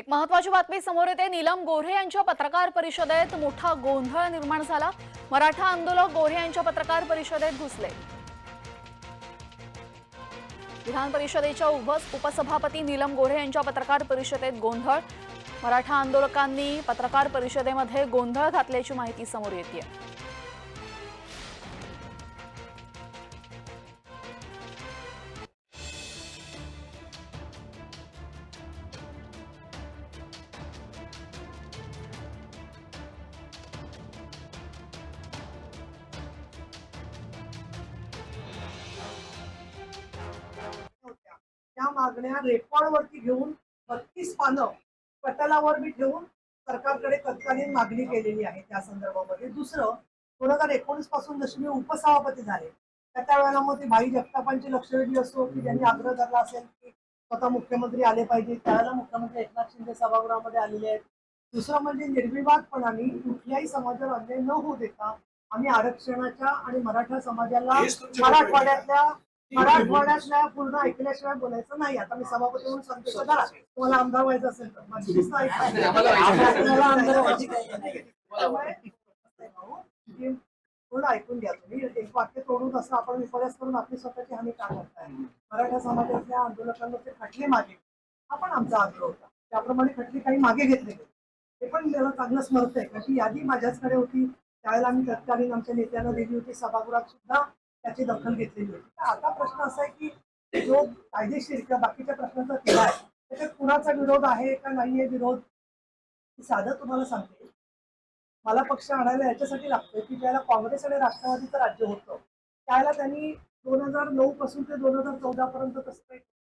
एक महत्वाची बातमी समोर येते. नीलम गोऱ्हे यांच्या पत्रकार परिषदेत मोठा गोंधळ निर्माण झाला. मराठा आंदोलक गोऱ्हे यांच्या पत्रकार परिषदेत घुसले. विधान परिषदेच्या उभस उपसभापती नीलम गोऱ्हे यांच्या पत्रकार परिषदेत गोंधळ. मराठा आंदोलकांनी पत्रकार परिषदेमध्ये गोंधळ घातल्याची माहिती समोर येते मागण्या रेकॉर्डवरती घेऊन बत्तीस पानं पटलावर मी ठेवून सरकारकडे तत्कालीन मागणी केलेली आहे त्या संदर्भामध्ये. दुसरं दोन हजार एकोणीसपासून जशी मी उपसभापती झाले त्या त्यावेळेला मग ती भाई जगतापांची लक्षवेधी असो की ज्यांनी आग्रह धरला असेल की स्वतः मुख्यमंत्री आले पाहिजे त्यावेळेला मुख्यमंत्री एकनाथ शिंदे सभागृहामध्ये आलेले आहेत. दुसरं म्हणजे निर्विवादपणाने कुठल्याही समाजावर अन्याय न होऊ देता आम्ही आरक्षणाच्या आणि मराठा समाजाला मराठवाड्यातल्या मराठवाड्यातल्या पूर्ण ऐकल्याशिवाय बोलायचं नाही. आता मी सभापती म्हणून सांगते का जरा तुम्हाला आमदार व्हायचं असेल तर माझी पूर्ण ऐकून घ्या तुम्ही. एक वाक्य तोडून असं आपण विपर्यास करून आपली स्वतःची हानी का करताय? मराठा समाजातल्या आंदोलकांवरचे खटले मागे. हा पण आमचा आग्रह होता. त्याप्रमाणे खटले काही मागे घेतले गेले ते पण मला चांगलं स्मरत आहे कारण ती यादी माझ्याचकडे होती. त्यावेळेला आम्ही तत्कालीन आमच्या नेत्यांना दिली होती. सभागृहात सुद्धा त्याची दखल घेतलेली होती. तर आता प्रश्न असा आहे की जो कायदेशीर किंवा बाकीच्या प्रश्नाचा केला आहे त्याच्यात कुणाचा विरोध आहे का नाहीये विरोध? साधं तुम्हाला सांगते. मला पक्ष आणायला याच्यासाठी लागतोय की ज्याला काँग्रेस आणि राष्ट्रवादीचं राज्य होतं त्यावेळेला त्यांनी दोन हजार नऊ पासून ते दोन हजार चौदा पर्यंत तसं काही